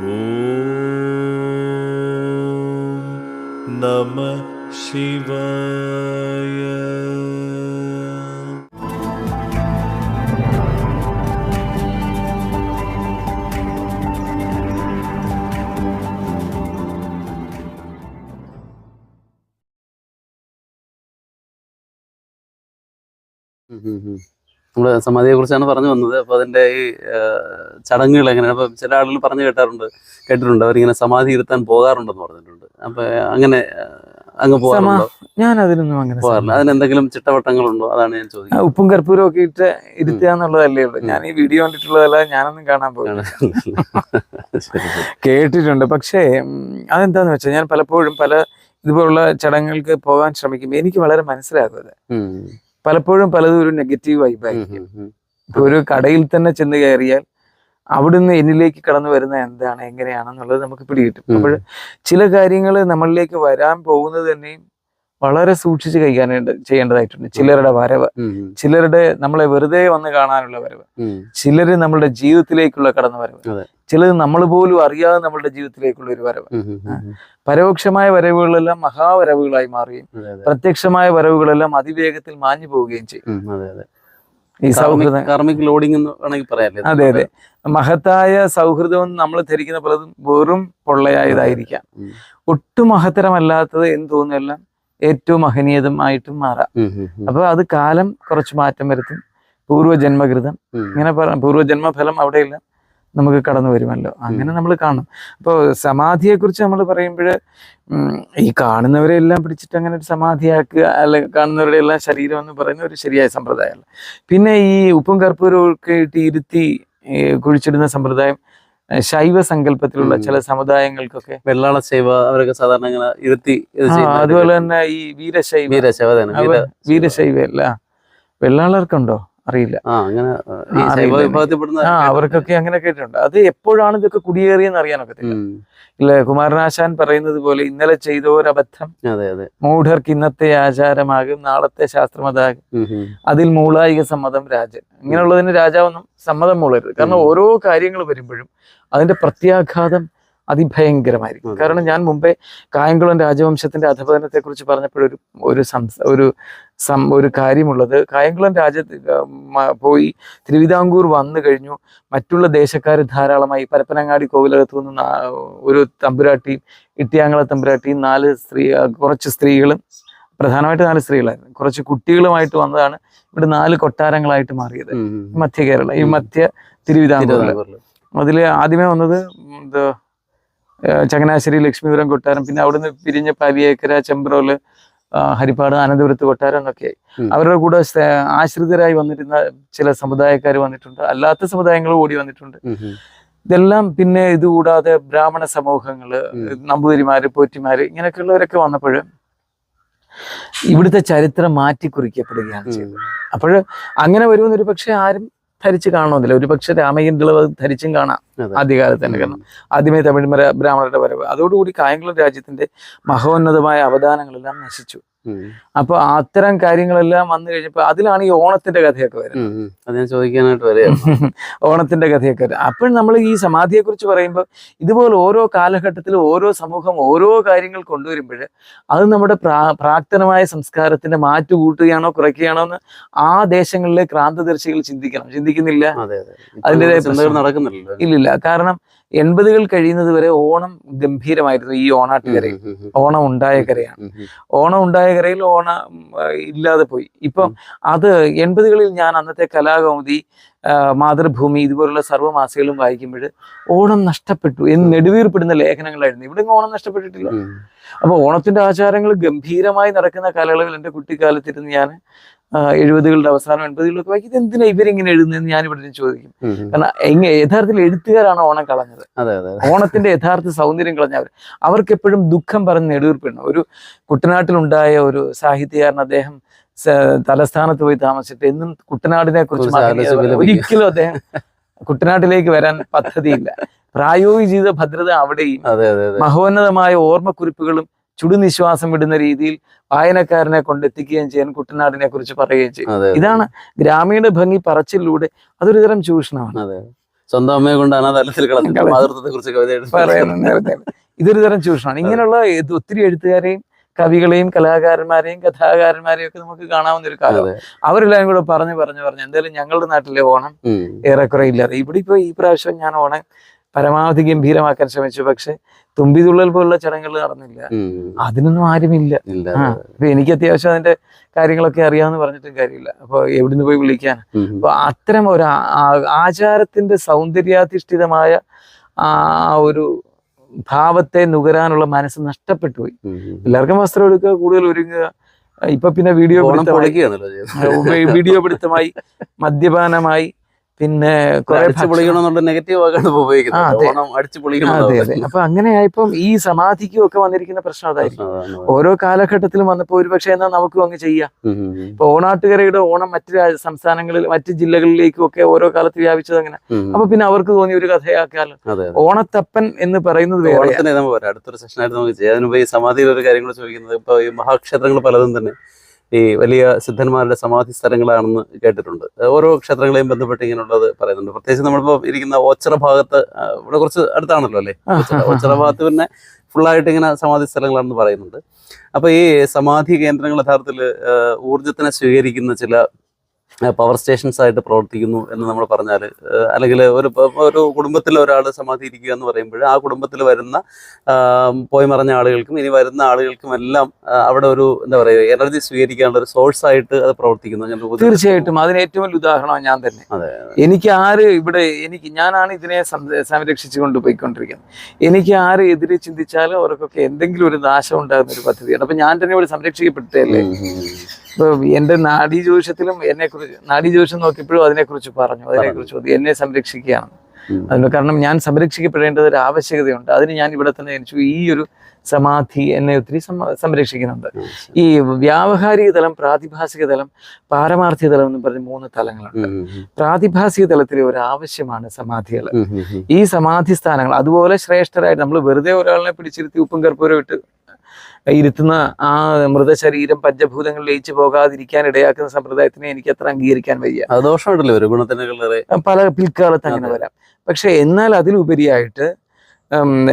ॐ नमः शिवाय നമ്മൾ സമാധിയെ കുറിച്ചാണ് പറഞ്ഞു വന്നത്. അപ്പൊ അതിന്റെ ഈ ചടങ്ങുകൾ എങ്ങനെയാണ്? അപ്പൊ ചില ആളുകൾ പറഞ്ഞു കേട്ടാറുണ്ട് കേട്ടിട്ടുണ്ട്. അവരിങ്ങനെ സമാധി ഇരുത്താൻ പോകാറുണ്ടെന്ന് പറഞ്ഞിട്ടുണ്ട്. അപ്പൊ അങ്ങനെ അങ്ങ് പോകാറുണ്ടോ? ഞാൻ അതിനൊന്നും അങ്ങനെ പോകാറില്ല. അതിനെന്തെങ്കിലും ചിട്ടവട്ടങ്ങളുണ്ടോ? അതാണ് ഞാൻ ചോദിക്കുന്നത്. ഉപ്പും കർപ്പൂരും ഒക്കെ ഇട്ട് ഇരുത്തുക എന്നുള്ളതല്ലേ ഉള്ളൂ. ഞാൻ ഈ വീഡിയോ കണ്ടിട്ടുള്ളതല്ല ഞാനൊന്നും കാണാൻ പോകും ശരി, ശരി. കേട്ടിട്ടുണ്ട്. പക്ഷേ അതെന്താന്ന് വെച്ചാൽ ഞാൻ പലപ്പോഴും പല ഇതുപോലുള്ള ചടങ്ങുകൾക്ക് പോകാൻ ശ്രമിക്കും എനിക്ക് വളരെ മനസ്സിലാകുന്നത് പലപ്പോഴും പലതും ഒരു നെഗറ്റീവ് വൈബായിരിക്കും. ഇപ്പൊ ഒരു കടയിൽ തന്നെ ചെന്ന് കയറിയാൽ അവിടുന്ന് എന്നിലേക്ക് കടന്നു വരുന്ന എന്താണ് എങ്ങനെയാണെന്നുള്ളത് നമുക്ക് പിടികിട്ടും. അപ്പോൾ ചില കാര്യങ്ങൾ നമ്മളിലേക്ക് വരാൻ പോകുന്നത് തന്നെയും വളരെ സൂക്ഷിച്ച് കൈകാര്യം ചെയ്യേണ്ടതായിട്ടുണ്ട്. ചിലരുടെ വരവ്. ചിലരുടെ നമ്മളെ വെറുതെ വന്ന് കാണാനുള്ള വരവ്. ചിലര് നമ്മളുടെ ജീവിതത്തിലേക്കുള്ള കടന്ന വരവ്. ചിലത് നമ്മൾ പോലും അറിയാതെ നമ്മളുടെ ജീവിതത്തിലേക്കുള്ള ഒരു വരവ്. പരോക്ഷമായ വരവുകളെല്ലാം മഹാവരവുകളായി മാറുകയും. പ്രത്യക്ഷമായ വരവുകളെല്ലാം അതിവേഗത്തിൽ മാഞ്ഞു പോവുകയും ചെയ്യും. അതെ, അതെ. ഈ സൗഹൃദ കാർമിക് ലോഡിംഗ് എന്ന് വേണമെങ്കിൽ പറയാല്ലേ അതെ അതെ. മഹത്തായ സൗഹൃദം നമ്മൾ ധരിക്കുന്ന പലതും വെറും പൊള്ളയായതായിരിക്കാം. ഒട്ടും മഹത്തരമല്ലാത്തത് എന്ന് തോന്നുന്നെല്ലാം ഏറ്റവും മഹനീയതമായിട്ടും മാറാം. അപ്പൊ അത് കാലം കുറച്ച് മാറ്റം വരുത്തും. പൂർവജന്മകൃതം. ഇങ്ങനെ പറ പൂർവജന്മഫലം അവിടെയെല്ലാം. നമുക്ക് കടന്നു വരുമല്ലോ. അങ്ങനെ നമ്മൾ കാണും. അപ്പോൾ സമാധിയെ കുറിച്ച് നമ്മൾ പറയുമ്പോൾ ഈ കാണുന്നവരെ എല്ലാം പിടിച്ചിട്ട് അങ്ങനെ ഒരു സമാധിയാക്കുക അല്ലെ കാണുന്നവരുടെ എല്ലാം ശരീരം എന്ന് പറയുന്ന ഒരു ശരിയായ സമ്പ്രദായമല്ല. പിന്നെ ഈ ഉപ്പും കർപ്പൂരവും ഒക്കെ ഇട്ട് ഇരുത്തി കുഴിച്ചിടുന്ന സമ്പ്രദായം ശൈവ സങ്കല്പത്തിലുള്ള ചില സമുദായങ്ങൾക്കൊക്കെ വെള്ളാള ശൈവ അവരൊക്കെ സാധാരണ ഇങ്ങനെ ഇരുത്തി അതുപോലെ തന്നെ ഈ വീരശൈവ. വീരശൈവ വീരശൈവ അല്ല വെള്ളാളർക്കുണ്ടോ? അറിയില്ല. ആ അവർക്കൊക്കെ അങ്ങനെ കേട്ടിട്ടുണ്ട്. അത് എപ്പോഴാണ് ഇതൊക്കെ കുടിയേറിയെന്ന് അറിയാനൊക്കത്തില്ല. ഉം. ഇല്ല കുമാരനാശാൻ പറയുന്നത് പോലെ ഇന്നലെ ചെയ്തോരബദ്ധം മൂഢർക്ക് ഇന്നത്തെ ആചാരമാകും നാളത്തെ ശാസ്ത്രമതാകും. അതിൽ മൂളായിക സമ്മതം രാജൻ. ഇങ്ങനെയുള്ളതിന് രാജാവൊന്നും സമ്മതം മൂളരുത്. കാരണം ഓരോ കാര്യങ്ങൾ വരുമ്പോഴും അതിന്റെ പ്രത്യാഘാതം അതിഭയങ്കരമായിരിക്കും അതെ. കാരണം ഞാൻ മുമ്പേ കായംകുളം രാജവംശത്തിന്റെ അധപതനത്തെ കുറിച്ച് പറഞ്ഞപ്പോഴൊരു ഒരു ഒരു സം ഒരു കാര്യമുള്ളത് കായംകുളം രാജ പോയി തിരുവിതാംകൂർ വന്നു കഴിഞ്ഞു മറ്റുള്ള ദേശക്കാർ ധാരാളമായി പരപ്പനങ്ങാടി കോവിലകത്തു നിന്ന് ഒരു തമ്പുരാട്ടിയും ഇട്ടിയാങ്ങള തമ്പുരാട്ടിയും നാല് സ്ത്രീ കുറച്ച് സ്ത്രീകളും പ്രധാനമായിട്ട് നാല് സ്ത്രീകളായിരുന്നു കുറച്ച് കുട്ടികളുമായിട്ട് വന്നതാണ് ഇവിടെ നാല് കൊട്ടാരങ്ങളായിട്ട് മാറിയത്. മധ്യ കേരള ഈ മധ്യ തിരുവിതാംകൂർ. അതിൽ ആദ്യമേ വന്നത് ചങ്ങനാശ്ശേരി ലക്ഷ്മീപുരം കൊട്ടാരം പിന്നെ അവിടുന്ന് പിരിഞ്ഞ പരിയേക്കര ചെമ്പ്രോൽ ഹരിപ്പാട് അനന്തപുരത്ത് കൊട്ടാരം എന്നൊക്കെയായി. അവരുടെ കൂടെ ആശ്രിതരായി വന്നിരുന്ന ചില സമുദായക്കാർ വന്നിട്ടുണ്ട് അല്ലാത്ത സമുദായങ്ങൾ ഓടി വന്നിട്ടുണ്ട്. ഇതെല്ലാം പിന്നെ ഇതുകൂടാതെ ബ്രാഹ്മണ സമൂഹങ്ങൾ. നമ്പൂതിരിമാര് പോറ്റിമാര് ഇങ്ങനെയൊക്കെയുള്ളവരൊക്കെ വന്നപ്പോൾ ഇവിടുത്തെ ചരിത്രം മാറ്റി കുറിക്കപ്പെടുകയാണ് ചെയ്തത് അപ്പോഴ് അപ്പോൾ അങ്ങനെ വരുമെന്നൊരു പക്ഷെ ആരും ധരിച്ച് കാണണമെന്നില്ല. ഒരു പക്ഷെ രാമയ്യൻ അത് ധരിച്ചും കാണാം. ആദ്യകാലത്ത് തന്നെ കാരണം ആദ്യമേ തമിഴ്മര ബ്രാഹ്മണരുടെ വരവ്. അതോടുകൂടി കായംകുളം രാജ്യത്തിന്റെ മഹോന്നതമായ അവദാനങ്ങളെല്ലാം നശിച്ചു. അപ്പൊ അത്തരം കാര്യങ്ങളെല്ലാം വന്നു കഴിഞ്ഞപ്പോ അതിലാണ് ഈ ഓണത്തിന്റെ കഥയൊക്കെ വരുന്നത്. അത് ഞാൻ ചോദിക്കാനായിട്ട് വരികയായിരുന്നു ഓണത്തിന്റെ കഥയൊക്കെ വരും. അപ്പോൾ നമ്മൾ ഈ സമാധിയെ കുറിച്ച് പറയുമ്പോൾ ഇതുപോലെ ഓരോ കാലഘട്ടത്തിലും ഓരോ സമൂഹം ഓരോ കാര്യങ്ങൾ കൊണ്ടുവരുമ്പോൾ അത് നമ്മുടെ പ്രാ പ്രാക്തനമായ സംസ്കാരത്തിന്റെ മാറ്റു കൂട്ടുകയാണോ കുറയ്ക്കുകയാണോ എന്ന് ആ ദേശങ്ങളിലെ ക്രാന്തദർശികൾ ചിന്തിക്കണം. ചിന്തിക്കുന്നില്ല? അതിന്റെ നടക്കുന്നില്ല ഇല്ലില്ല. കാരണം എൺപതുകൾ കഴിയുന്നത് വരെ ഓണം ഗംഭീരമായിരുന്നു ഈ ഓണാട്ടുകരയിൽ. ഓണം ഉണ്ടായ കരയാണ്. ഉം, ഉം. ഓണം ഉണ്ടായ കരയിൽ ഓണ ഇല്ലാതെ പോയി. ഇപ്പം അത് എൺപതുകളിൽ ഞാൻ അന്നത്തെ കലാകൗമുദി മാതൃഭൂമി ഇതുപോലുള്ള സർവമാസികളും വായിക്കുമ്പോൾ ഓണം നഷ്ടപ്പെട്ടു എന്ന് നെടുവീർപ്പെടുന്ന ലേഖനങ്ങളായിരുന്നു. ഇവിടെ ഓണം നഷ്ടപ്പെട്ടിട്ടില്ല. അപ്പോൾ അപ്പൊ ഓണത്തിന്റെ ആചാരങ്ങൾ ഗംഭീരമായി നടക്കുന്ന കാലയളവിൽ എന്റെ കുട്ടിക്കാലത്തിരുന്ന് ഞാൻ എഴുപതുകളുടെ അവസാനം എൺപതുകളിലൊക്കെ വായിക്കും. ഇത് എന്തിനാ ഇവരിങ്ങനെ എഴുതുന്നതെന്ന് ഞാൻ ഇവിടെ ചോദിക്കും. കാരണം എങ്ങനെ യഥാർത്ഥത്തിൽ എഴുത്തുകാരാണ് ഓണം കളഞ്ഞത്. ഓണത്തിന്റെ യഥാർത്ഥ സൗന്ദര്യം കളഞ്ഞവർ അവർക്ക് എപ്പോഴും ദുഃഖം പറഞ്ഞ് നെടുവീർപ്പിടണം. ഒരു കുട്ടനാട്ടിലുണ്ടായ ഒരു സാഹിത്യകാരൻ അദ്ദേഹം തലസ്ഥാനത്ത് പോയി താമസിച്ചിട്ട് എന്നും കുട്ടനാടിനെ കുറിച്ച് ഒരിക്കലും അദ്ദേഹം കുട്ടനാട്ടിലേക്ക് വരാൻ പദ്ധതിയില്ല. പ്രായോഗിക ജീവിത ഭദ്രത അവിടെയും മഹോന്നതമായ ഓർമ്മക്കുറിപ്പുകളും ചുടുനിശ്വാസം വിടുന്ന രീതിയിൽ വായനക്കാരനെ കൊണ്ടെത്തിക്കുകയും ചെയ്യാൻ കുട്ടനാടിനെ കുറിച്ച് പറയുകയും ചെയ്യും. ഇതാണ് ഗ്രാമീണ ഭംഗി പറച്ചിലൂടെ അതൊരു തരം ചൂഷണമാണ് സ്വന്തം അമ്മയെ കൊണ്ട് അനാഥാലയത്തിൽ. പറയുന്നത് ഇതൊരു തരം ചൂഷണമാണ്. ഇങ്ങനെയുള്ള ഒത്തിരി എഴുത്തുകാരെയും കവികളെയും കലാകാരന്മാരെയും കഥാകാരന്മാരെയും ഒക്കെ നമുക്ക് കാണാവുന്ന ഒരു കാലം. അവരെല്ലാം കൂടെ പറഞ്ഞു പറഞ്ഞു പറഞ്ഞു എന്തായാലും ഞങ്ങളുടെ നാട്ടിലെ ഓണം ഏറെക്കുറെ ഇല്ലാതെ ഇവിടെ ഇപ്പൊ ഈ പ്രാവശ്യം ഞാൻ ഓണം പരമാവധി ഗംഭീരമാക്കാൻ ശ്രമിച്ചു. പക്ഷെ തുമ്പിതുള്ളൽ പോലുള്ള ചടങ്ങുകൾ നടന്നില്ല. അതിനൊന്നും ആരുമില്ല. ഇപ്പൊ എനിക്ക് അത്യാവശ്യം അതിന്റെ കാര്യങ്ങളൊക്കെ അറിയാമെന്ന് പറഞ്ഞിട്ടും കാര്യമില്ല. അപ്പൊ എവിടുന്ന് പോയി വിളിക്കാൻ. അപ്പൊ അത്തരം ഒരു ആചാരത്തിന്റെ സൗന്ദര്യാധിഷ്ഠിതമായ ആ ഒരു ഭാവത്തെ നുകരാനുള്ള മനസ്സ് നഷ്ടപ്പെട്ടു പോയി എല്ലാവർക്കും വസ്ത്രം എടുക്കുക കൂടുതൽ ഒരുങ്ങുക. ഇപ്പൊ പിന്നെ വീഡിയോ വീഡിയോ പിടുത്തമായി മദ്യപാനമായി പിന്നെ അപ്പൊ അങ്ങനെയായപ്പം ഈ സമാധിക്കും ഒക്കെ വന്നിരിക്കുന്ന പ്രശ്നം അതായിരിക്കും. ഓരോ കാലഘട്ടത്തിലും വന്നപ്പോ ഒരുപക്ഷെ എന്നാ നമുക്കും അങ്ങ് ചെയ്യാം. ഇപ്പൊ ഓണാട്ടുകരയുടെ ഓണം മറ്റു സംസ്ഥാനങ്ങളിൽ മറ്റു ജില്ലകളിലേക്കും ഒക്കെ ഓരോ കാലത്ത് വ്യാപിച്ചത് അങ്ങനെ. അപ്പൊ പിന്നെ അവർക്ക് തോന്നിയ ഒരു കഥയാക്കാലോ. ഓണത്തപ്പൻ എന്ന് പറയുന്നത് അടുത്തൊരു സെഷനായിട്ട് നമുക്ക് ചെയ്യാം. അതിനുമ്പ് ഈ സമാധിയിൽ ഒരു കാര്യം കൂടെ ചോദിക്കുന്നത്. ഇപ്പൊ ഈ മഹാക്ഷേത്രങ്ങൾ പലതും തന്നെ. ഈ വലിയ സിദ്ധന്മാരുടെ സമാധി സ്ഥലങ്ങളാണെന്ന് കേട്ടിട്ടുണ്ട്. ഓരോ ക്ഷേത്രങ്ങളെയും ബന്ധപ്പെട്ട് ഇങ്ങനെയുള്ളത് പറയുന്നുണ്ട്. പ്രത്യേകിച്ച് നമ്മളിപ്പോ ഇരിക്കുന്ന ഓച്ചറ ഭാഗത്ത് ഇവിടെ കുറച്ച് അടുത്താണല്ലോ അല്ലേ? ഓച്ചിറ ഭാഗത്ത് പിന്നെ ഫുള്ളായിട്ട് ഇങ്ങനെ സമാധി സ്ഥലങ്ങളാണെന്ന് പറയുന്നുണ്ട്. അപ്പൊ ഈ സമാധി കേന്ദ്രങ്ങൾ യഥാർത്ഥത്തിൽ ഊർജത്തിനെ സ്വീകരിക്കുന്ന ചില പവർ സ്റ്റേഷൻസ് ആയിട്ട് പ്രവർത്തിക്കുന്നു എന്ന് നമ്മൾ പറഞ്ഞാൽ അല്ലെങ്കിൽ ഒരു ഒരു കുടുംബത്തിൽ ഒരാൾ സമാധി ഇരിക്കുക എന്ന് പറയുമ്പോൾ ആ കുടുംബത്തിൽ വരുന്ന പോയി മറഞ്ഞ ആളുകൾക്കും ഇനി വരുന്ന ആളുകൾക്കും എല്ലാം അവിടെ ഒരു എന്താ പറയുക എനർജി സ്വീകരിക്കാനുള്ള ഒരു സോഴ്സ് ആയിട്ട് അത് പ്രവർത്തിക്കുന്നു തീർച്ചയായിട്ടും. അതിന് ഏറ്റവും വലിയ ഉദാഹരണം ഞാൻ തന്നെ. അതെ. എനിക്ക് ആര് ഇവിടെ എനിക്ക് ഞാനാണ് ഇതിനെ സം- സംരക്ഷിച്ചു കൊണ്ടുപോയിക്കൊണ്ടിരിക്കുന്നത് എനിക്ക് ആര് എതിരെ ചിന്തിച്ചാലും അവർക്കൊക്കെ എന്തെങ്കിലും ഒരു നാശം ഉണ്ടാകുന്ന ഒരു പദ്ധതിയാണ്. അപ്പൊ ഞാൻ തന്നെ ഇവിടെ സംരക്ഷിക്കപ്പെട്ടല്ലേ എന്റെ നാഡീ ജ്യോതിഷത്തിലും എന്നെ കുറിച്ച് നാഡീ ജ്യോതിഷം നോക്കിയപ്പോഴും അതിനെക്കുറിച്ച് പറഞ്ഞു. അതിനെക്കുറിച്ച് കുറിച്ച് എന്നെ സംരക്ഷിക്കുകയാണ്. അതിന് കാരണം ഞാൻ സംരക്ഷിക്കപ്പെടേണ്ടത് ഒരു ആവശ്യകതയുണ്ട്. അതിന് ഞാൻ ഇവിടെ തന്നെ ജനിച്ചു. ഈ ഒരു സമാധി എന്നെ ഒത്തിരി സംരക്ഷിക്കുന്നുണ്ട്. ഈ വ്യാവഹാരിക തലം പ്രാതിഭാസിക തലം പാരമാർത്ഥിക തലം എന്ന് പറഞ്ഞ മൂന്ന് തലങ്ങളുണ്ട്. പ്രാതിഭാസിക തലത്തിലെ ഒരു ആവശ്യമാണ് സമാധികൾ. ഈ സമാധി സ്ഥാനങ്ങൾ അതുപോലെ ശ്രേഷ്ഠരായിട്ട് നമ്മൾ വെറുതെ ഒരാളിനെ പിടിച്ചിരുത്തി ഉപ്പും കർപ്പൂരം ഇട്ട് ഇരുത്തുന്ന ആ മൃതശരീരം പഞ്ചഭൂതങ്ങൾ ലയിച്ചു പോകാതിരിക്കാൻ ഇടയാക്കുന്ന സമ്പ്രദായത്തിനെ എനിക്ക് അത്ര അംഗീകരിക്കാൻ വയ്യ. അത് ഒരു പല പിൽക്കാലത്ത് അങ്ങനെ വരാം. പക്ഷെ എന്നാൽ അതിലുപരിയായിട്ട്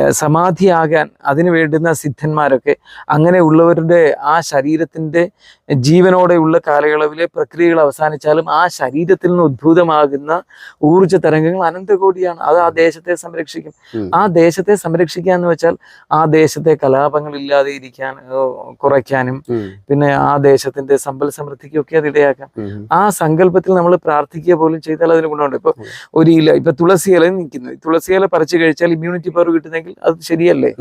സമാധിയാകാൻ അതിന് വേണ്ടുന്ന സിദ്ധന്മാരൊക്കെ അങ്ങനെ ഉള്ളവരുടെ ആ ശരീരത്തിന്റെ ജീവനോടെയുള്ള കാലയളവിലെ പ്രക്രിയകൾ അവസാനിച്ചാലും ആ ശരീരത്തിൽ നിന്ന് ഉദ്ഭൂതമാകുന്ന ഊർജ തരംഗങ്ങൾ അനന്തകോടിയാണ്. അത് ആ ദേശത്തെ സംരക്ഷിക്കും. ആ ദേശത്തെ സംരക്ഷിക്കുക എന്ന് വെച്ചാൽ ആ ദേശത്തെ കലാപങ്ങൾ ഇല്ലാതെ ഇരിക്കാൻ കുറയ്ക്കാനും പിന്നെ ആ ദേശത്തിന്റെ സമ്പൽ സമൃദ്ധിക്കൊക്കെ അത് ഇടയാക്കാം. ആ സങ്കല്പത്തിൽ നമ്മൾ പ്രാർത്ഥിക്കുക പോലും ചെയ്താൽ അതിന് ഗുണമുണ്ട്. ഇപ്പൊ ഒരു ഇല ഇപ്പൊ തുളസി ഇല നിൽക്കുന്നു. തുളസി ഇല പറിച്ചു കഴിച്ചാൽ ഇമ്മ്യൂണിറ്റി പവർ കിട്ടുന്നെങ്കിൽ അത് ശരിയല്ലേ.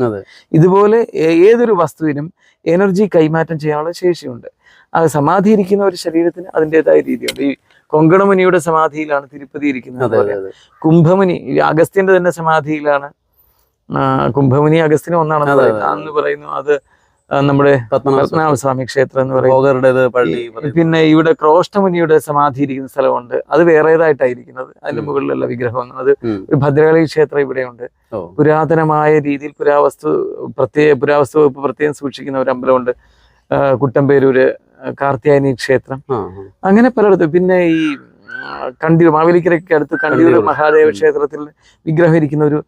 ഇതുപോലെ ഏതൊരു വസ്തുവിനും എനർജി കൈമാറ്റം ചെയ്യാനുള്ള ശേഷിയുണ്ട്. ആ സമാധി ഇരിക്കുന്ന ഒരു ശരീരത്തിന് അതിന്റെതായ രീതിയുണ്ട്. ഈ കൊങ്കണമുനിയുടെ സമാധിയിലാണ് തിരുപ്പതി ഇരിക്കുന്നത് കുംഭമുനി അഗസ്ത്യന്റെ തന്നെ സമാധിയിലാണ് കുംഭമുനി അഗസ്ത്യന് ഒന്നാണെന്ന് പറയുന്നു. അത് നമ്മുടെ പത്മനാഭ പത്മനാഭസ്വാമി ക്ഷേത്രം എന്ന് പറയുന്നത് പള്ളി പിന്നെ ഇവിടെ ക്രോഷ്ടമുനിയുടെ സമാധി ഇരിക്കുന്ന സ്ഥലമുണ്ട്. അത് വേറേതായിട്ടായിരിക്കുന്നത്. അതിന്റെ. മുകളിലുള്ള വിഗ്രഹം അത്. ഒരു ഭദ്രകാളി ക്ഷേത്രം ഇവിടെയുണ്ട്. പുരാതനമായ രീതിയിൽ പുരാവസ്തു പ്രത്യേക പുരാവസ്തു വകുപ്പ് പ്രത്യേകം സൂക്ഷിക്കുന്ന ഒരു അമ്പലമുണ്ട്. കുട്ടമ്പേരൂര് കാർത്തിയായനി ക്ഷേത്രം. അങ്ങനെ പലയിടത്തും. പിന്നെ ഈ കണ്ടിയൂർ മാവേലിക്കരയ്ക്ക് അടുത്ത് കണ്ടിയൂർ. മഹാദേവ ക്ഷേത്രത്തിൽ വിഗ്രഹം ഇരിക്കുന്ന ഒരു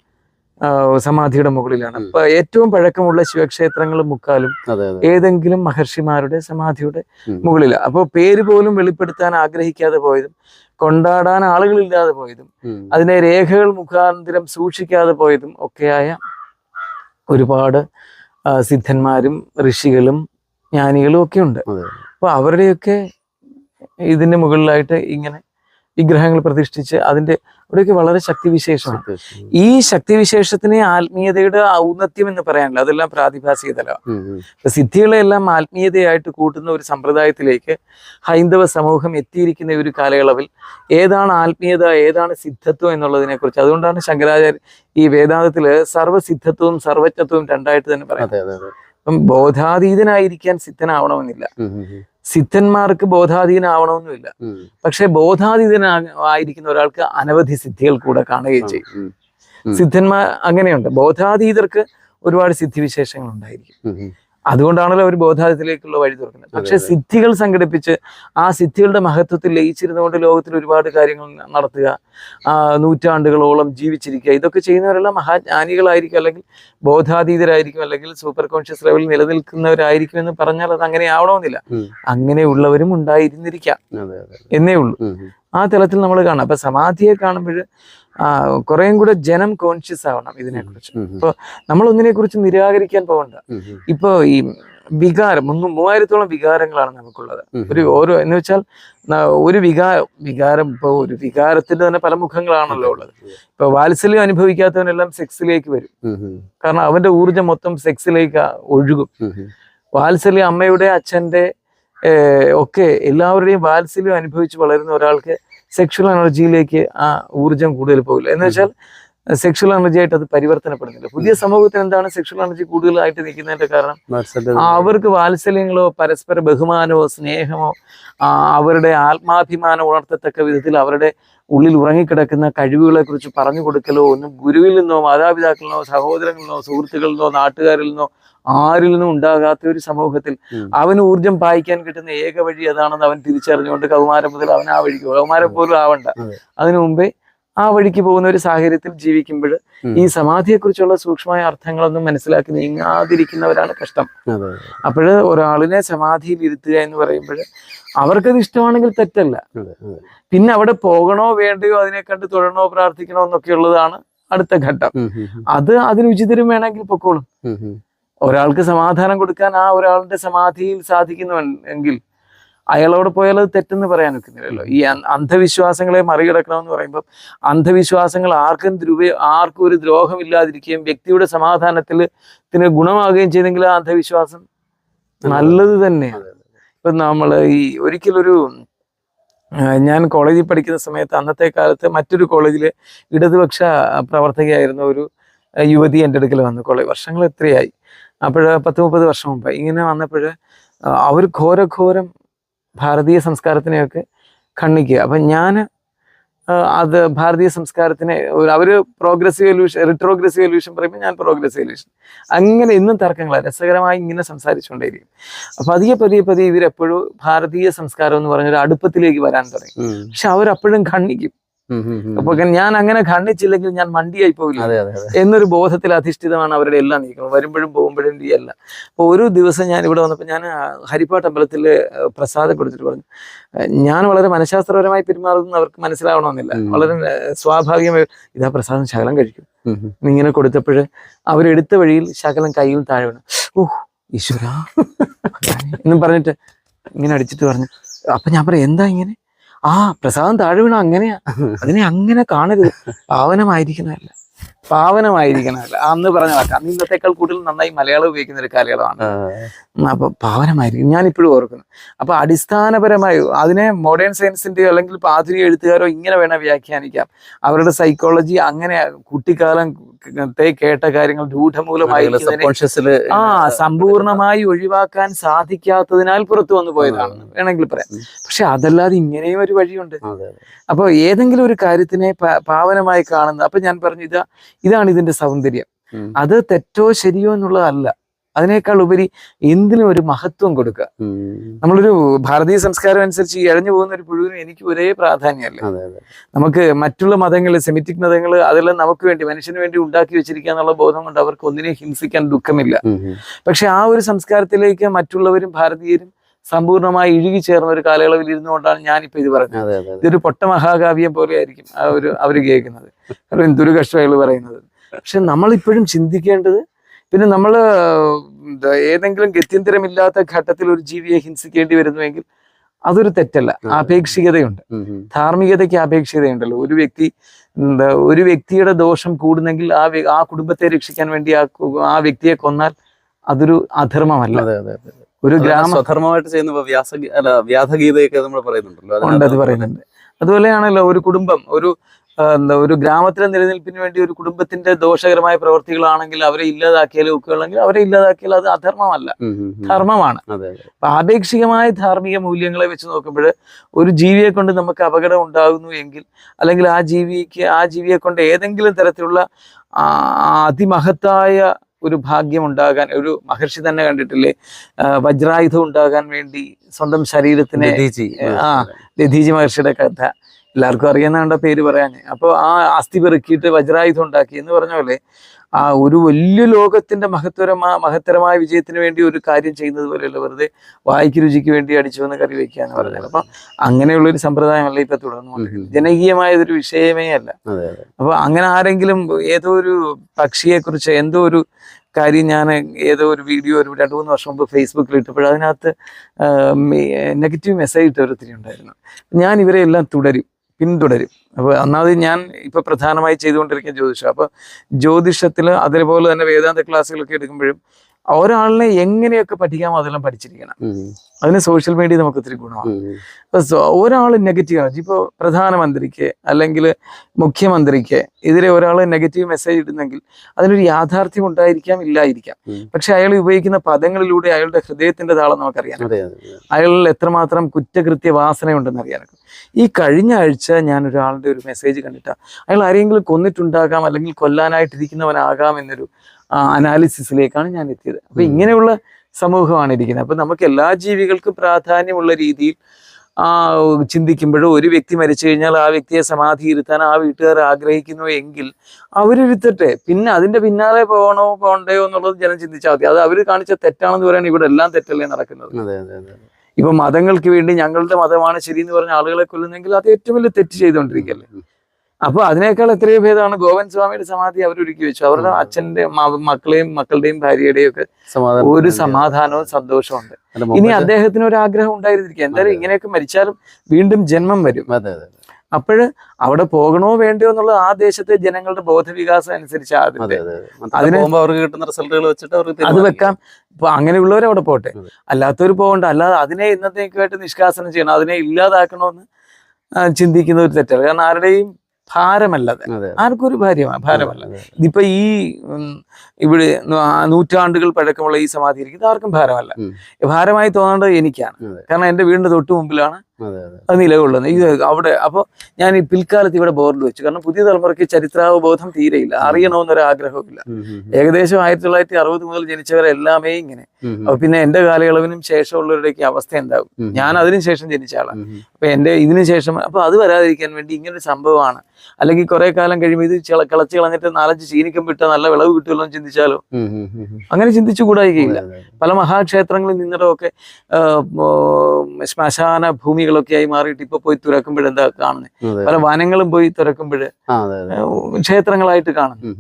സമാധിയുടെ മുകളിലാണ്. അപ്പൊ ഏറ്റവും പഴക്കമുള്ള ശിവക്ഷേത്രങ്ങളും മുക്കാലും ഏതെങ്കിലും മഹർഷിമാരുടെ സമാധിയുടെ മുകളിലാണ് അപ്പോൾ പേര് പോലും വെളിപ്പെടുത്താൻ ആഗ്രഹിക്കാതെ പോയതും കൊണ്ടാടാൻ ആളുകളില്ലാതെ പോയതും അതിനെ രേഖകൾ മുഖാന്തരം സൂക്ഷിക്കാതെ പോയതും ഒക്കെയായ ഒരുപാട് സിദ്ധന്മാരും ഋഷികളും ജ്ഞാനികളും ഒക്കെ ഉണ്ട്. അപ്പൊ അവരുടെയൊക്കെ ഇതിന്റെ മുകളിലായിട്ട് ഇങ്ങനെ വിഗ്രഹങ്ങൾ പ്രതിഷ്ഠിച്ച് അതിന്റെ അവിടെയൊക്കെ വളരെ ശക്തിവിശേഷമാണ്. ഈ ശക്തിവിശേഷത്തിനെ ആത്മീയതയുടെ ഔന്നത്യം എന്ന് പറയാനില്ല. അതെല്ലാം പ്രാതിഭാസിക തലമാണ്. ഉം, ഉം. ഇപ്പൊ സിദ്ധികളെല്ലാം ആത്മീയതയായിട്ട് കൂട്ടുന്ന ഒരു സമ്പ്രദായത്തിലേക്ക് ഹൈന്ദവ സമൂഹം എത്തിയിരിക്കുന്ന ഒരു കാലയളവിൽ ഏതാണ് ആത്മീയത ഏതാണ് സിദ്ധത്വം എന്നുള്ളതിനെ കുറിച്ച് അതുകൊണ്ടാണ് ശങ്കരാചാര്യ ഈ വേദാന്തത്തിൽ സർവസിദ്ധത്വവും സർവജ്ഞത്വവും രണ്ടായിട്ട് തന്നെ പറയുന്നത്. അപ്പം ബോധാതീതനായിരിക്കാൻ സിദ്ധനാവണമെന്നില്ല. സിദ്ധന്മാർക്ക് ബോധാധീനാവണമെന്നുമില്ല ഉം. പക്ഷെ ബോധാതീതനായിരിക്കുന്ന ഒരാൾക്ക് അനവധി സിദ്ധികൾ കൂടെ കാണുകയും ചെയ്യും. സിദ്ധന്മാർ അങ്ങനെയുണ്ട് ബോധാതീതർക്ക് ഒരുപാട് സിദ്ധിവിശേഷങ്ങൾ ഉണ്ടായിരിക്കും. അതുകൊണ്ടാണല്ലോ ഒരു ബോധായത്തിലേക്കുള്ള വഴി തുറക്കുന്നത്. പക്ഷെ സിദ്ധികൾ സംഘടിപ്പിച്ച് ആ സിദ്ധികളുടെ മഹത്വത്തിൽ ലയിച്ചിരുന്നുകൊണ്ട് ലോകത്തിൽ ഒരുപാട് കാര്യങ്ങൾ നടത്തുക നൂറ്റാണ്ടുകളോളം ജീവിച്ചിരിക്കുക ഇതൊക്കെ ചെയ്യുന്നവരെല്ലാം മഹാജ്ഞാനികളായിരിക്കും അല്ലെങ്കിൽ ബോധാതീതരായിരിക്കും അല്ലെങ്കിൽ സൂപ്പർ കോൺഷ്യസ് ലെവലിൽ നിലനിൽക്കുന്നവരായിരിക്കും എന്ന് പറഞ്ഞാൽ അത് അങ്ങനെ ആവണമെന്നില്ല. അങ്ങനെയുള്ളവരും ഉണ്ടായിരുന്നിരിക്കാം. എന്നേ ഉള്ളൂ. ആ തലത്തിൽ നമ്മൾ കാണാം. അപ്പൊ സമാധിയെ കാണുമ്പോൾ കുറേയും കൂടെ ജനം കോൺഷ്യസ് ആവണം ഇതിനെക്കുറിച്ച്. നമ്മൾ ഒന്നിനെ കുറിച്ച് നിരാകരിക്കാൻ പോകണ്ട. ഇപ്പൊ ഈ വികാരം മുന്ന് മൂവായിരത്തോളം വികാരങ്ങളാണ് നമുക്കുള്ളത്. ഒരു ഓരോ എന്ന് വെച്ചാൽ ഒരു വികാരം വികാരം ഇപ്പൊ ഒരു വികാരത്തിന്റെ തന്നെ പല മുഖങ്ങളാണല്ലോ ഉള്ളത്. ഇപ്പൊ വാത്സല്യം അനുഭവിക്കാത്തവനെല്ലാം സെക്സിലേക്ക് വരും. കാരണം അവന്റെ ഊർജം മൊത്തം സെക്സിലേക്ക് ഒഴുകും. വാത്സല്യം അമ്മയുടെ അച്ഛന്റെ ഒക്കെ എല്ലാവരുടെയും വാത്സല്യം അനുഭവിച്ച് വളരുന്ന ഒരാൾക്ക് സെക്ഷൽ എനർജിയിലേക്ക് ആ ഊർജം കൂടുതൽ പോകില്ല. എന്ന് വെച്ചാൽ സെക്ഷൽ എനർജി ആയിട്ട് അത് പരിവർത്തനപ്പെടുന്നില്ല. പുതിയ സമൂഹത്തിന് എന്താണ് സെക്ഷൽ എനർജി കൂടുതലായിട്ട് നിൽക്കുന്നതിന്റെ കാരണം? അവർക്ക് വാത്സല്യങ്ങളോ പരസ്പര ബഹുമാനമോ സ്നേഹമോ അവരുടെ ആത്മാഭിമാനം ഉണർത്തത്തക്ക വിധത്തിൽ അവരുടെ ഉള്ളിൽ ഉറങ്ങിക്കിടക്കുന്ന കഴിവുകളെ കുറിച്ച് പറഞ്ഞു കൊടുക്കലോ ഒന്നും ഗുരുവിൽ നിന്നോ മാതാപിതാക്കളിൽ നിന്നോ സഹോദരങ്ങളിൽ നിന്നോ സുഹൃത്തുക്കളിൽ നിന്നോ നാട്ടുകാരിൽ നിന്നോ ആരിൽ നിന്നും ഉണ്ടാകാത്ത ഒരു സമൂഹത്തിൽ. അവന് ഊർജം പായിക്കാൻ കിട്ടുന്ന ഏക വഴി അതാണെന്ന് അവൻ തിരിച്ചറിഞ്ഞുകൊണ്ട് കൗമാരം മുതൽ അവൻ ആ വഴിക്ക്. കൗമാരം പോലും ആവണ്ട അതെ. അതിനു മുമ്പേ ആ വഴിക്ക് പോകുന്ന ഒരു സാഹചര്യത്തിൽ ജീവിക്കുമ്പോൾ. ഈ സമാധിയെക്കുറിച്ചുള്ള സൂക്ഷ്മമായ അർത്ഥങ്ങളൊന്നും മനസ്സിലാക്കി നീങ്ങാതിരിക്കുന്നവരാണ് കഷ്ടം അപ്പോഴ് അപ്പോൾ ഒരാളിനെ സമാധിയിൽ ഇരുത്തുക എന്ന് പറയുമ്പോൾ അവർക്കത് ഇഷ്ടമാണെങ്കിൽ തെറ്റല്ല പിന്നെ അവിടെ പോകണോ വേണ്ടയോ അതിനെ കണ്ട് തൊഴണോ പ്രാർത്ഥിക്കണോ എന്നൊക്കെ ഉള്ളതാണ് അടുത്ത ഘട്ടം. അത് അതിന് ഉചിതരും വേണമെങ്കിൽ പൊക്കോളും. ഒരാൾക്ക് സമാധാനം കൊടുക്കാൻ ആ ഒരാളുടെ സമാധിയിൽ സാധിക്കുന്നു എങ്കിൽ അയാളോട് പോയാൽ അത് തെറ്റെന്ന് പറയാൻ ഒക്കുന്നില്ലല്ലോ. ഈ അന്ധവിശ്വാസങ്ങളെ മറികടക്കണമെന്ന് പറയുമ്പോൾ അന്ധവിശ്വാസങ്ങൾ ആർക്കും ദ്രുവ ആർക്കും ഒരു ദ്രോഹമില്ലാതിരിക്കുകയും വ്യക്തിയുടെ സമാധാനത്തിൽ ത്തിന് ഗുണമാകുകയും ചെയ്തെങ്കിൽ ആ അന്ധവിശ്വാസം നല്ലത് തന്നെയാണ്. ഇപ്പം നമ്മൾ ഈ ഒരിക്കലൊരു ഞാൻ കോളേജിൽ പഠിക്കുന്ന സമയത്ത് അന്നത്തെ കാലത്ത് മറ്റൊരു കോളേജിലെ ഇടതുപക്ഷ പ്രവർത്തകയായിരുന്ന ഒരു യുവതി എന്റെ അടുക്കൽ വന്നു. കുറെ വർഷങ്ങൾ എത്രയായി? അപ്പോൾ പത്ത് മുപ്പത് വർഷം മുമ്പ് ഇങ്ങനെ വന്നപ്പോൾ അവർ ഘോരഘോരം ഭാരതീയ സംസ്കാരത്തിനെയൊക്കെ ഖണ്ഡിക്കുക. അപ്പം ഞാൻ അത് ഭാരതീയ സംസ്കാരത്തിനെ അവർ അവർ പ്രോഗ്രസീവ് എല്യൂഷൻ റിട്രോഗ്രസീവ് എല്യൂഷൻ പറയുമ്പോൾ ഞാൻ പ്രോഗ്രസീവ് എല്യൂഷൻ അങ്ങനെ ഇന്നും തർക്കങ്ങളാണ് രസകരമായി ഇങ്ങനെ സംസാരിച്ചുകൊണ്ടേയിരിക്കും. അപ്പൊ പതിയെ പതിയെ പതിയെ ഇവരെപ്പോഴും ഭാരതീയ സംസ്കാരം എന്ന് പറഞ്ഞൊരു അടുപ്പത്തിലേക്ക് വരാൻ തുടങ്ങി. പക്ഷെ അവരപ്പോഴും ഖണ്ഡിക്കും. ഉം. അപ്പൊ ഞാൻ അങ്ങനെ ഖണ്ഡിച്ചില്ലെങ്കിൽ ഞാൻ മണ്ടിയായി അതെ എന്നൊരു ബോധത്തിൽ അധിഷ്ഠിതമാണ് അവരുടെ എല്ലാ നീക്കങ്ങളും വരുമ്പോഴും പോകുമ്പോഴും ഈ അല്ല. അപ്പോൾ ഒരു ദിവസം ഞാൻ ഇവിടെ വന്നപ്പോൾ ഞാൻ ഹരിപ്പാട്ട് അമ്പലത്തിൽ പ്രസാദം കൊടുത്തിട്ട് പറഞ്ഞു. ഞാൻ വളരെ മനഃശാസ്ത്രപരമായി പെരുമാറുന്നത് അവർക്ക് മനസ്സിലാവണമെന്നില്ല. വളരെ സ്വാഭാവികമായി ഇതാ പ്രസാദം ശകലം കഴിക്കും. ഇങ്ങനെ കൊടുത്തപ്പോഴ് അവരെടുത്ത വഴിയിൽ ശകലം കയ്യിൽ താഴെ വീണു. ഓ ഈശ്വര. എന്നും പറഞ്ഞിട്ട് ഇങ്ങനെ അടിച്ചിട്ട് പറഞ്ഞു. അപ്പൊ ഞാൻ പറയാം എന്താ ഇങ്ങനെ? ആ പ്രസാദം താഴെ വീണ അങ്ങനെയാ. അതിനെ അങ്ങനെ കാണരുത്. പാവനമായിരിക്കണമല്ല പാവനമായിരിക്കണമല്ല അന്ന് പറഞ്ഞ വാക്ക്. അന്ന് ഇന്നത്തെക്കാൾ കൂടുതൽ നന്നായി മലയാളം ഉപയോഗിക്കുന്ന ഒരു കാലയളവാണ്. അപ്പൊ പാവനമായിരിക്കും. ഞാൻ ഇപ്പോഴും ഓർക്കുന്നു. അപ്പൊ അടിസ്ഥാനപരമായി അതിനെ മോഡേൺ സയൻസിന്റെയോ അല്ലെങ്കിൽ പാതിരി എഴുത്തുകാരോ ഇങ്ങനെ വേണം വ്യാഖ്യാനിക്കാം. അവരുടെ സൈക്കോളജി അങ്ങനെ കുട്ടിക്കാലം ത്തെ കേട്ട കാര്യങ്ങൾ രൂഢമൂലമായി ആ സമ്പൂർണമായി ഒഴിവാക്കാൻ സാധിക്കാത്തതിനാൽ പുറത്തു വന്നു പോയതാണ് വേണമെങ്കിൽ പറയാം. പക്ഷെ അതല്ലാതെ ഇങ്ങനെയും ഒരു വഴിയുണ്ട്. അപ്പോൾ ഏതെങ്കിലും ഒരു കാര്യത്തിനെ പാവനമായി കാണുന്നത് അപ്പൊ ഞാൻ പറഞ്ഞു ഇതാ ഇതാണ് ഇതിന്റെ സൗന്ദര്യം. അത് തെറ്റോ ശരിയോ എന്നുള്ളതല്ല. അതിനേക്കാൾ ഉപരി എന്തിനും ഒരു മഹത്വം കൊടുക്കുക. നമ്മളൊരു ഭാരതീയ സംസ്കാരം അനുസരിച്ച് ഈ ഇഴഞ്ഞു പോകുന്ന ഒരു പുഴുവിന് എനിക്ക് ഒരേ പ്രാധാന്യമല്ല? നമുക്ക് മറ്റുള്ള മതങ്ങൾ സെമിറ്റിക് മതങ്ങൾ അതെല്ലാം നമുക്ക് വേണ്ടി മനുഷ്യന് വേണ്ടി ഉണ്ടാക്കി വെച്ചിരിക്കുക എന്നുള്ള ബോധം കൊണ്ട് അവർക്ക് ഒന്നിനെ ഹിംസിക്കാൻ ദുഃഖമില്ല. പക്ഷെ ആ ഒരു സംസ്കാരത്തിലേക്ക് മറ്റുള്ളവരും ഭാരതീയരും സമ്പൂർണമായി ഇഴുകി ചേർന്ന ഒരു കാലയളവിൽ ഇരുന്നുകൊണ്ടാണ് ഞാനിപ്പോ ഇത് പറഞ്ഞത്. ഇതൊരു പൊട്ട മഹാകാവ്യം പോലെ ആയിരിക്കും ആ ഒരു അവർ കേൾക്കുന്നത്. കാരണം എന്തൊരു പറയുന്നത്. പക്ഷെ നമ്മളിപ്പോഴും ചിന്തിക്കേണ്ടത് പിന്നെ നമ്മൾ ഏതെങ്കിലും ഗത്യന്തരമില്ലാത്ത ഘട്ടത്തിൽ ഒരു ജീവിയെ ഹിംസിക്കേണ്ടി വരുന്നുവെങ്കിൽ അതൊരു തെറ്റല്ല. ആപേക്ഷികതയുണ്ട്. ധാർമ്മികതയ്ക്ക് ആപേക്ഷികതയുണ്ടല്ലോ. ഒരു വ്യക്തി എന്താ ഒരു വ്യക്തിയുടെ ദോഷം കൂടുന്നെങ്കിൽ ആ ആ കുടുംബത്തെ രക്ഷിക്കാൻ വേണ്ടി ആ ആ വ്യക്തിയെ കൊന്നാൽ അതൊരു അധർമ്മമല്ല. അതെ അതെ അതെ. ഒരു ഗ്രാമ സ്വധർമ്മമായിട്ട് ചെയ്യുന്ന വ്യാസ അല്ല വ്യാധഗീതയൊക്കെ നമ്മൾ പറയുന്നുണ്ടല്ലോ. അത് പറയുന്നുണ്ട്. അതുപോലെയാണല്ലോ ഒരു കുടുംബം ഒരു എന്താ ഒരു ഗ്രാമത്തിലെ നിലനിൽപ്പിന് വേണ്ടി ഒരു കുടുംബത്തിന്റെ ദോഷകരമായ പ്രവൃത്തികളാണെങ്കിൽ അവരെ ഇല്ലാതാക്കിയാലും ഒക്കെ ഉള്ളെങ്കിൽ അവരെ ഇല്ലാതാക്കിയാൽ അത് അധർമ്മമല്ല. ധർമ്മമാണ് ആപേക്ഷികമായ ധാർമ്മിക മൂല്യങ്ങളെ വെച്ച് നോക്കുമ്പോൾ ഒരു ജീവിയെ കൊണ്ട് നമുക്ക് അപകടം ഉണ്ടാകുന്നു എങ്കിൽ അല്ലെങ്കിൽ ആ ജീവിക്ക് ആ ജീവിയെ കൊണ്ട് ഏതെങ്കിലും തരത്തിലുള്ള ആ, അതിമഹത്തായ ഒരു ഭാഗ്യം ഉണ്ടാകാൻ ഒരു മഹർഷി തന്നെ കണ്ടിട്ടില്ലേ വജ്രായുധം ഉണ്ടാകാൻ വേണ്ടി സ്വന്തം ശരീരത്തിനെ. ആ. ദധീജി മഹർഷിയുടെ കഥ എല്ലാവർക്കും അറിയുന്നതാണ്ട പേര് പറയാൻ. അപ്പോൾ ആ അസ്ഥി പെറുക്കിയിട്ട് വജ്രായുധം ഉണ്ടാക്കി എന്ന് പറഞ്ഞ പോലെ ആ ഒരു വലിയ ലോകത്തിന്റെ മഹത്തരമായ മഹത്തരമായ വിജയത്തിന് വേണ്ടി ഒരു കാര്യം ചെയ്യുന്നത് പോലെയല്ല. വെറുതെ വായിക്ക് രുചിക്ക് വേണ്ടി അടിച്ചു വന്ന് കറി വെക്കുക എന്ന് പറഞ്ഞാൽ അപ്പൊ അങ്ങനെയുള്ള ഒരു സമ്പ്രദായമല്ല ഇപ്പൊ തുടർന്നു ജനകീയമായ ഒരു വിഷയമേ അല്ല. അപ്പൊ അങ്ങനെ ആരെങ്കിലും ഏതോ ഒരു പക്ഷിയെ കുറിച്ച് എന്തോ ഒരു കാര്യം ഞാൻ ഏതോ ഒരു വീഡിയോ ഒരു രണ്ട് മൂന്ന് വർഷം മുമ്പ് ഫേസ്ബുക്കിൽ ഇട്ടപ്പോൾ അതിനകത്ത് നെഗറ്റീവ് മെസ്സേജ് ഇട്ടവരൊത്തിരി ഉണ്ടായിരുന്നു. ഞാൻ ഇവരെ എല്ലാം തുടരും. പിന്തുടരും. അപ്പോൾ ഒന്നാമത് ഞാൻ ഇപ്പൊ പ്രധാനമായി ചെയ്തുകൊണ്ടിരിക്കുന്ന ജ്യോതിഷം അപ്പോൾ ജ്യോതിഷത്തിൽ അതേപോലെ തന്നെ വേദാന്ത ക്ലാസ്സുകളൊക്കെ എടുക്കുമ്പോഴും ഒരാളിനെ എങ്ങനെയൊക്കെ പഠിക്കാമോ അതെല്ലാം പഠിച്ചിരിക്കണം. അതിന് സോഷ്യൽ മീഡിയ നമുക്ക് ഒത്തിരി ഗുണമാണ്. ഇപ്പൊ ഒരാൾ നെഗറ്റീവ് ആണ്. ഇപ്പോൾ പ്രധാനമന്ത്രിക്ക് അല്ലെങ്കിൽ മുഖ്യമന്ത്രിക്ക് എതിരെ ഒരാൾ നെഗറ്റീവ് മെസ്സേജ് ഇടുന്നെങ്കിൽ അതിനൊരു യാഥാർത്ഥ്യം ഉണ്ടായിരിക്കാം ഇല്ലായിരിക്കാം. പക്ഷെ അയാൾ ഉപയോഗിക്കുന്ന പദങ്ങളിലൂടെ അയാളുടെ ഹൃദയത്തിന്റെ താളം നമുക്കറിയാം. അയാളിൽ എത്രമാത്രം കുറ്റകൃത്യ വാസനയുണ്ടെന്ന് അറിയാനൊക്കെ ഈ കഴിഞ്ഞ ആഴ്ച ഞാൻ ഒരാളുടെ ഒരു മെസ്സേജ് കണ്ടിട്ടാ അയാൾ ആരെങ്കിലും കൊന്നിട്ടുണ്ടാകാം അല്ലെങ്കിൽ കൊല്ലാനായിട്ടിരിക്കുന്നവനാകാം എന്നൊരു അനാലിസിസിലേക്കാണ് ഞാൻ എത്തിയത്. അപ്പൊ ഇങ്ങനെയുള്ള സമൂഹമാണ് ഇരിക്കുന്നത് അപ്പൊ നമുക്ക് എല്ലാ ജീവികൾക്കും പ്രാധാന്യമുള്ള രീതിയിൽ ആ ചിന്തിക്കുമ്പോഴും ഒരു വ്യക്തി മരിച്ചു കഴിഞ്ഞാൽ ആ വ്യക്തിയെ സമാധി ഇരുത്താൻ ആ വീട്ടുകാർ ആഗ്രഹിക്കുന്നു എങ്കിൽ അവരിരുത്തട്ടെ. പിന്നെ അതിന്റെ പിന്നാലെ പോകണോ പോകണ്ടയോ എന്നുള്ളത് ജനം ചിന്തിച്ചാൽ മതി. അത് അവർ കാണിച്ച തെറ്റാണെന്ന് പറയുന്നത് ഇവിടെ എല്ലാം തെറ്റല്ലേ നടക്കുന്നത്. ഇപ്പൊ മതങ്ങൾക്ക് വേണ്ടി ഞങ്ങളുടെ മതമാണ് ശരി എന്ന് പറഞ്ഞ ആളുകളെ കൊല്ലുന്നെങ്കിൽ അത് ഏറ്റവും വലിയ തെറ്റ് ചെയ്തുകൊണ്ടിരിക്കുകയല്ലേ. ഉം. അപ്പൊ അതിനേക്കാൾ എത്രയോ ഭേദമാണ് ഗോവൻ സ്വാമിയുടെ സമാധി അവരൊരുക്കി വെച്ചു. അവരുടെ അച്ഛന്റെ മക്കളെയും മക്കളുടെയും ഭാര്യയുടെയും ഒക്കെ ഒരു സമാധാനവും സന്തോഷവും ഉണ്ട് ഇനി അദ്ദേഹത്തിന് ഒരു ആഗ്രഹം ഉണ്ടായിരുന്നിരിക്കും. എന്തായാലും ഇങ്ങനെയൊക്കെ മരിച്ചാലും വീണ്ടും ജന്മം വരും. അതെ അതെ അപ്പോഴ് അവിടെ പോകണോ വേണ്ടോ എന്നുള്ളത് ആ ദേശത്തെ ജനങ്ങളുടെ ബോധവികാസം അനുസരിച്ച് അവർക്ക് കിട്ടുന്ന റിസൾട്ടുകൾ വെച്ചിട്ട് അവർക്ക് അത്. വെക്കാം. അങ്ങനെയുള്ളവർ അവിടെ പോട്ടെ. അല്ലാത്തവർ പോകണ്ട. അല്ലാതെ അതിനെ ഇന്നത്തേക്കായിട്ട് നിഷ്കാസനം ചെയ്യണം. അതിനെ ഇല്ലാതാക്കണമെന്ന് ആ, ചിന്തിക്കുന്ന ഒരു തെറ്റാണ് കാരണം ആരുടെയും ഭാരമല്ലത്. ആർക്കൊരു ആർക്കും ഒരു ഭാര്യമാണ് ഭാരമല്ല ഇതിപ്പോ ഈ ഇവിടെ നൂറ്റാണ്ടുകൾ പഴക്കമുള്ള ഈ സമാധി ഇരിക്കുന്നത് ആർക്കും ഭാരമല്ല. ഭാരമായി തോന്നേണ്ടത് എനിക്കാണ്. കാരണം എന്റെ വീടിന്റെ തൊട്ട് മുമ്പിലാണ് അതെ നിലകൊള്ളുന്നത് ഇത് അവിടെ അപ്പോൾ ഞാൻ ഈ പിൽക്കാലത്ത് ഇവിടെ ബോർഡ് വെച്ചു. കാരണം പുതിയ തലമുറയ്ക്ക് ചരിത്രാവബോധം തീരെയില്ല. അറിയണമെന്നൊരു ആഗ്രഹമില്ല. ഏകദേശം ആയിരത്തി തൊള്ളായിരത്തി അറുപത് മുതൽ ജനിച്ചവരെല്ലാമേ ഇങ്ങനെ. അപ്പൊ പിന്നെ എന്റെ കാലയളവിനും ശേഷമുള്ളവരുടെയൊക്കെ അവസ്ഥ എന്താകും ഞാൻ അതിനു ശേഷം ജനിച്ച ആളാണ്. അപ്പൊ എന്റെ ഇതിനു ശേഷം അപ്പൊ അത് വരാതിരിക്കാൻ വേണ്ടി ഇങ്ങനൊരു സംഭവമാണ്. അല്ലെങ്കിൽ കുറെ കാലം കഴിയുമ്പോൾ ഇത് കിളച്ച് കളഞ്ഞിട്ട് നാലഞ്ച് ചീനിക്കം വിട്ടാൽ നല്ല വിളവ് കിട്ടുമല്ലോ എന്ന് ചിന്തിച്ചാലോ. അങ്ങനെ ചിന്തിച്ചു കൂടായികയില്ല. പല മഹാക്ഷേത്രങ്ങളിൽ നിന്നിടമൊക്കെ ശ്മശാന ഓ, ശ്മശാന ആയി മാറിയിട്ട് ഇപ്പൊ പോയി തുറക്കുമ്പോഴെന്താ കാണുന്നത്. പല വനങ്ങളും പോയി തുറക്കുമ്പോൾ. ക്ഷേത്രങ്ങളായിട്ട് കാണുന്നു.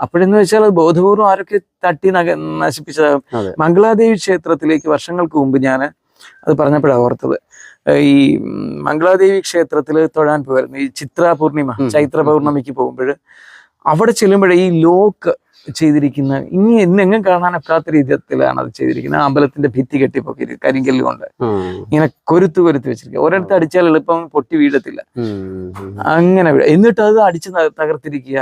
അപ്പോഴെന്ന് വെച്ചാൽ അത് ബോധപൂർവം ആരൊക്കെ തട്ടി നഗ നശിപ്പിച്ചതാകും. മംഗളാദേവി ക്ഷേത്രത്തിലേക്ക് വർഷങ്ങൾക്ക് മുമ്പ് ഞാൻ അത് പറഞ്ഞപ്പോഴാണ് ഓർത്തത്. ഈ മംഗളാദേവി ക്ഷേത്രത്തിൽ തൊഴാൻ പോയിരുന്നു ഈ ചിത്ര പൂർണിമ ചൈത്ര പൗർണമിക്ക് പോകുമ്പോൾ അവിടെ ചെല്ലുമ്പോഴേ ഈ ലോക്ക് ചെയ്തിരിക്കുന്ന ഇനി എന്നെങ്ങും കാണാനൊക്കാത്ത രീതിയിലാണ് അത് ചെയ്തിരിക്കുന്നത് ആ അമ്പലത്തിന്റെ ഭിത്തി കെട്ടിപ്പൊക്കി കരിങ്കല്ല് കൊണ്ട്. ഇങ്ങനെ കൊരുത്ത് കൊരുത്ത് വെച്ചിരിക്കുക ഒരിടത്ത് അടിച്ചാൽ എളുപ്പം പൊട്ടി വീഴത്തില്ല. അങ്ങനെ എന്നിട്ട് അത് അടിച്ച് തകർത്തിരിക്കുക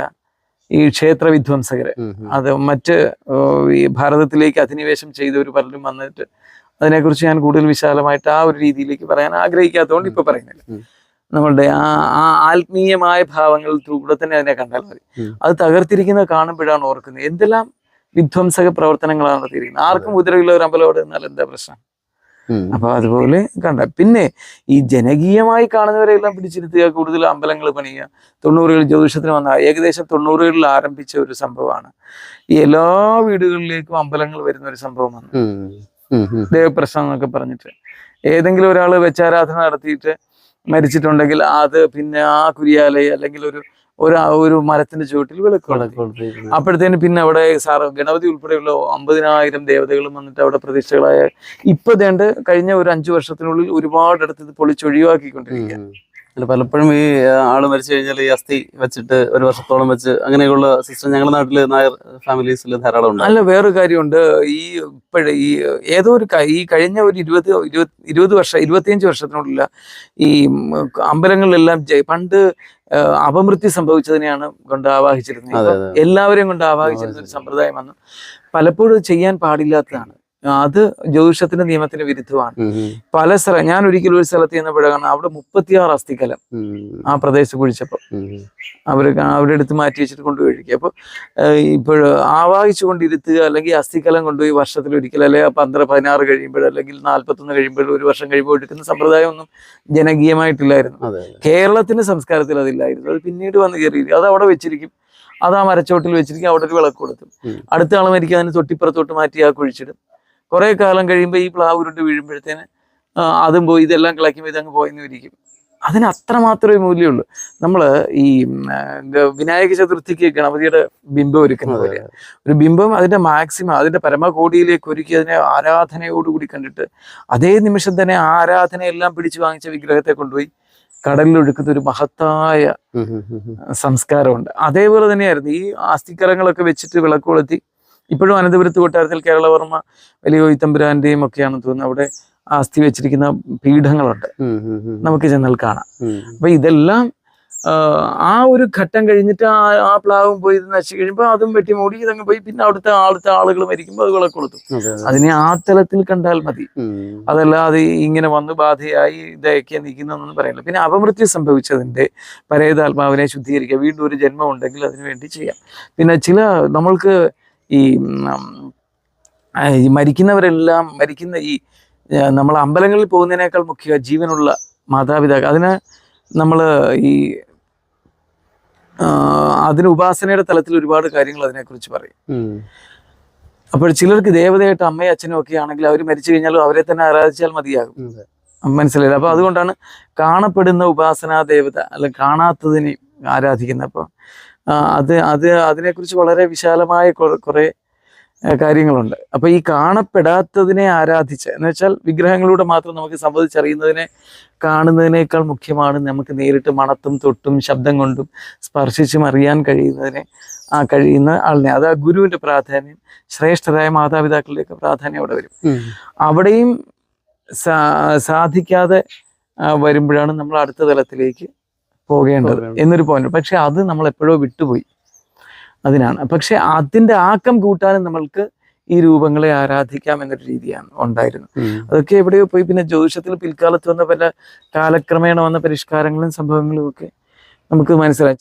ഈ ക്ഷേത്ര വിധ്വംസകര്. അത് മറ്റ് ഈ ഭാരതത്തിലേക്ക് അധിനിവേശം ചെയ്തവർ പലരും വന്നിട്ട് അതിനെക്കുറിച്ച് ഞാൻ കൂടുതൽ വിശാലമായിട്ട് ആ ഒരു രീതിയിലേക്ക് പറയാൻ ആഗ്രഹിക്കാത്തതുകൊണ്ട് ഇപ്പൊ പറയുന്നില്ല. നമ്മളുടെ ആ ആ ആത്മീയമായ ഭാവങ്ങൾ കൂടെ തന്നെ അതിനെ കണ്ടാൽ മതി. അത് തകർത്തിരിക്കുന്നത് കാണുമ്പോഴാണ് ഓർക്കുന്നത്. എന്തെല്ലാം വിധ്വംസക പ്രവർത്തനങ്ങളാണ് നടത്തിയിരിക്കുന്നത് ആർക്കും മുദ്രയുള്ള ഒരു അമ്പലം അവിടെ നിന്നാൽ എന്താ പ്രശ്നം. അപ്പൊ അതുപോലെ കണ്ട പിന്നെ ഈ ജനകീയമായി കാണുന്നവരെല്ലാം പിടിച്ചിരുത്തുക കൂടുതൽ അമ്പലങ്ങൾ പണിയുക. തൊണ്ണൂറുകളിൽ ജ്യോതിഷത്തിന് വന്ന ഏകദേശം തൊണ്ണൂറുകളിൽ ആരംഭിച്ച ഒരു സംഭവമാണ്. ഈ എല്ലാ വീടുകളിലേക്കും അമ്പലങ്ങൾ വരുന്ന ഒരു സംഭവം വന്നു. ദേവപ്രശ്നം എന്നൊക്കെ പറഞ്ഞിട്ട്. ഏതെങ്കിലും ഒരാൾ വെച്ചാരാധന നടത്തിയിട്ട് മരിച്ചിട്ടുണ്ടെങ്കിൽ അത് പിന്നെ ആ കുരിയാലയ അല്ലെങ്കിൽ ഒരു ഒരു ഒരു മരത്തിന്റെ ചുവട്ടിൽ വിളക്ക്. അപ്പോഴത്തേന് പിന്നെ അവിടെ സാർ ഗണപതി ഉൾപ്പെടെയുള്ള അമ്പതിനായിരം ദേവതകളും വന്നിട്ട് അവിടെ പ്രതീക്ഷകളായ ഇപ്പൊ ദേണ്ട് കഴിഞ്ഞ ഒരു അഞ്ചു വർഷത്തിനുള്ളിൽ ഒരുപാടിടത്ത് ഇത് പൊളിച്ചൊഴിവാക്കിക്കൊണ്ടിരിക്കുക. അല്ല പലപ്പോഴും ഈ ആൾ മരിച്ചു കഴിഞ്ഞാൽ ഈ അസ്ഥി വെച്ചിട്ട് ഒരു വർഷത്തോളം വെച്ച് അങ്ങനെയുള്ള സിസ്റ്റം ഞങ്ങളുടെ നാട്ടിൽ നായർ ഫാമിലീസിൽ ധാരാളം ഉണ്ട്. അല്ല വേറൊരു കാര്യമുണ്ട്. ഈ ഇപ്പോഴേ ഈ ഏതോ ഒരു ഈ കഴിഞ്ഞ ഒരു ഇരുപത് ഇരുപത് ഇരുപത് വർഷം ഇരുപത്തിയഞ്ച് വർഷത്തിനുള്ളിൽ ഈ അമ്പലങ്ങളിലെല്ലാം പണ്ട് അപമൃത്യു സംഭവിച്ചതിനെയാണ് കൊണ്ട് ആവാഹിച്ചിരുന്നത്. എല്ലാവരെയും കൊണ്ട് ആവാഹിച്ചിരുന്ന ഒരു സമ്പ്രദായം വന്നു. പലപ്പോഴും ചെയ്യാൻ പാടില്ലാത്തതാണ്. അത് ജ്യോതിഷത്തിന്റെ നിയമത്തിന് വിരുദ്ധമാണ്. പല സ്ഥലം ഞാൻ ഒരിക്കലും ഒരു സ്ഥലത്ത് ചെന്നപ്പോഴാണ് അവിടെ മുപ്പത്തിയാറ് അസ്ഥിക്കലം ആ പ്രദേശത്ത് കുഴിച്ചപ്പോൾ അവർ അവർ അവരുടെ അടുത്ത് മാറ്റി വെച്ചിട്ട് കൊണ്ടുപോയി ഒഴിക്കുക അപ്പോൾ ഇപ്പോൾ ആവാഹിച്ചു കൊണ്ടിരുത്തുക അല്ലെങ്കിൽ അസ്ഥിക്കലം കൊണ്ടുപോയി വർഷത്തിൽ ഒരിക്കൽ അല്ലെങ്കിൽ പന്ത്രണ്ട് പതിനാറ് കഴിയുമ്പോൾ അല്ലെങ്കിൽ നാൽപ്പത്തൊന്ന് കഴിയുമ്പോൾ ഒരു വർഷം കഴിയുമ്പോൾ എടുക്കുന്ന സമ്പ്രദായം ഒന്നും ജനകീയമായിട്ടില്ലായിരുന്നു കേരളത്തിന്റെ സംസ്കാരത്തിൽ അതില്ലായിരുന്നു. അത് പിന്നീട് വന്ന് കയറി അത് അവിടെ വെച്ചിരിക്കും. അത് ആ മരച്ചോട്ടിൽ വെച്ചിരിക്കും. അവിടെ ഒരു വിളക്ക് കൊടുത്തു അടുത്ത ആൾ മരിക്കുക അതിന് തൊട്ടിപ്പുറത്തോട്ട് മാറ്റി ആ കുഴിച്ചിടും. കുറെ കാലം കഴിയുമ്പോൾ ഈ പ്ലാവ് ഉരുണ്ട് വീഴുമ്പോഴത്തേന് അതും പോയി ഇതെല്ലാം കിളയ്ക്കുമ്പോൾ ഇതങ്ങ് പോയെന്ന് ഇരിക്കും അതിന് അത്ര മാത്രമേ മൂല്യമുള്ളൂ. നമ്മൾ ഈ വിനായക ചതുർത്ഥിക്ക് ഗണപതിയുടെ ബിംബം ഒരുക്കുന്നത് പോലെ ഒരു ബിംബം അതിന്റെ മാക്സിമം അതിന്റെ പരമകോടിയിലേക്ക് ഒരുക്കി അതിനെ ആരാധനയോടുകൂടി കണ്ടിട്ട് അതേ നിമിഷം തന്നെ ആ ആരാധനയെല്ലാം പിടിച്ചു വാങ്ങിച്ച വിഗ്രഹത്തെ കൊണ്ടുപോയി കടലിലൊഴുക്കുന്ന ഒരു മഹത്തായ. സംസ്കാരമുണ്ട്. അതേപോലെ തന്നെയായിരുന്നു ഈ ആസ്തിക്കരങ്ങളൊക്കെ വെച്ചിട്ട് വിളക്ക് കൊളുത്തി ഇപ്പോഴും അനന്തപുരത്ത് കൊട്ടാരത്തിൽ കേരളവർമ്മ വലിയ കൊയ്ത്തമ്പുരാന്റെയും ഒക്കെയാണെന്ന് തോന്നുന്നു അവിടെ ആസ്തി വെച്ചിരിക്കുന്ന പീഠങ്ങളുണ്ട്. നമുക്ക് ചെന്നാൽ കാണാം. അപ്പൊ ഇതെല്ലാം ആ, ഒരു ഘട്ടം കഴിഞ്ഞിട്ട് ആ ആ പ്ലാവും പോയി ഇത് നശിച്ചു കഴിയുമ്പോൾ അതും വെട്ടി മൂടി ഇതങ്ങ് പോയി. പിന്നെ അവിടുത്തെ ആളുത്തെ ആളുകൾ മരിക്കുമ്പോൾ അത് വിളക്ക് കൊളുത്തും. അതെ, അതെ. അതിനെ ആ തലത്തിൽ കണ്ടാൽ മതി. അതല്ലാതെ ഇങ്ങനെ വന്ന് ബാധയായി ഇതൊക്കെ നിൽക്കുന്നൊന്നും പറയില്ല പിന്നെ അപമൃത്യു സംഭവിച്ചതിന്റെ പരേതാത്മാവിനെ ശുദ്ധീകരിക്കുക. വീണ്ടും ഒരു ജന്മം ഉണ്ടെങ്കിൽ അതിനു വേണ്ടി ചെയ്യാം. പിന്നെ ചില നമ്മൾക്ക് ഈ മരിക്കുന്നവരെല്ലാം മരിക്കുന്ന ഈ നമ്മൾ അമ്പലങ്ങളിൽ പോകുന്നതിനേക്കാൾ മുഖ്യ ജീവനുള്ള മാതാപിതാക്കൾ. അതിന് നമ്മൾ ഈ അതിന് ഉപാസനയുടെ തലത്തിൽ ഒരുപാട് കാര്യങ്ങൾ അതിനെക്കുറിച്ച് പറയും. അപ്പോൾ ചിലർക്ക് ദേവതയായിട്ട് അമ്മയും അച്ഛനും ഒക്കെ ആണെങ്കിൽ അവർ മരിച്ചു കഴിഞ്ഞാലും അവരെ തന്നെ ആരാധിച്ചാൽ മതിയാകും. മനസ്സിലായില്ല? അപ്പൊ അതുകൊണ്ടാണ് കാണപ്പെടുന്ന ഉപാസനാ ദേവത അല്ല കാണാത്തതിനെ ആരാധിക്കുന്നത്. അപ്പം അത് അത് അതിനെക്കുറിച്ച് വളരെ വിശാലമായ കുറെ കാര്യങ്ങളുണ്ട്. അപ്പൊ ഈ കാണപ്പെടാത്തതിനെ ആരാധിച്ച് എന്ന് വെച്ചാൽ വിഗ്രഹങ്ങളിലൂടെ മാത്രം നമുക്ക് സംബന്ധിച്ചറിയുന്നതിനെ കാണുന്നതിനേക്കാൾ മുഖ്യമാണ് നമുക്ക് നേരിട്ട് മണത്തും തൊട്ടും ശബ്ദം കൊണ്ടും സ്പർശിച്ചും അറിയാൻ കഴിയുന്നതിനെ ആ കഴിയുന്ന ആളിനെ. അത് ആ ഗുരുവിന്റെ പ്രാധാന്യം ശ്രേഷ്ഠരായ മാതാപിതാക്കളുടെയൊക്കെ പ്രാധാന്യം അവിടെ വരും. അവിടെയും സാധിക്കാതെ വരുമ്പോഴാണ് നമ്മൾ അടുത്ത തലത്തിലേക്ക് പോകേണ്ടത്. എന്നൊരു പോയിന്റ് പക്ഷെ അത് നമ്മൾ എപ്പോഴോ വിട്ടുപോയി അതിനാണ്. പക്ഷെ അതിന്റെ ആക്കം കൂട്ടാനും നമ്മൾക്ക് ഈ രൂപങ്ങളെ ആരാധിക്കാം എന്നൊരു രീതിയാണ് ഉണ്ടായിരുന്നത്. അതൊക്കെ എവിടെയോ പോയി. പിന്നെ ജ്യോതിഷത്തിൽ പിൽക്കാലത്ത് വന്ന പല കാലക്രമേണ വന്ന പരിഷ്കാരങ്ങളും സംഭവങ്ങളും ഒക്കെ നമുക്ക് മനസ്സിലായി.